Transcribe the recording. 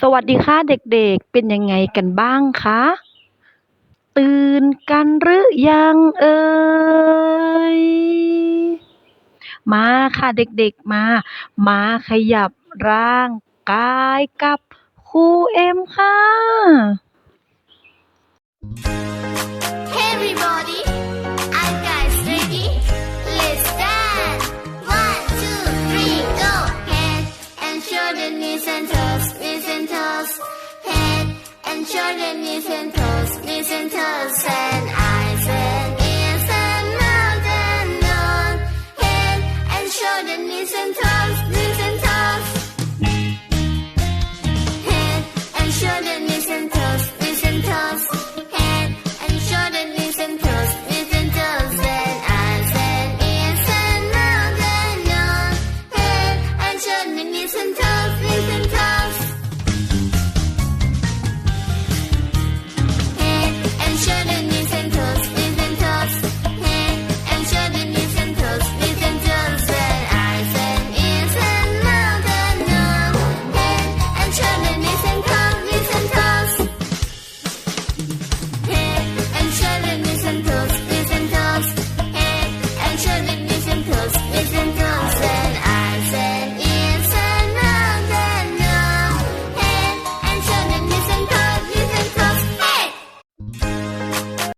สวัสดีค่ะเด็กๆเป็นยังไงกันบ้างคะตื่นกันหรือยังเอ่ยมาค่ะเด็กๆมามาขยับร่างกายกับครูเอ็มค่ะ children, knees and toes, knees and and eyes and ears and mouth and nose, head and shoulder, knees and toes.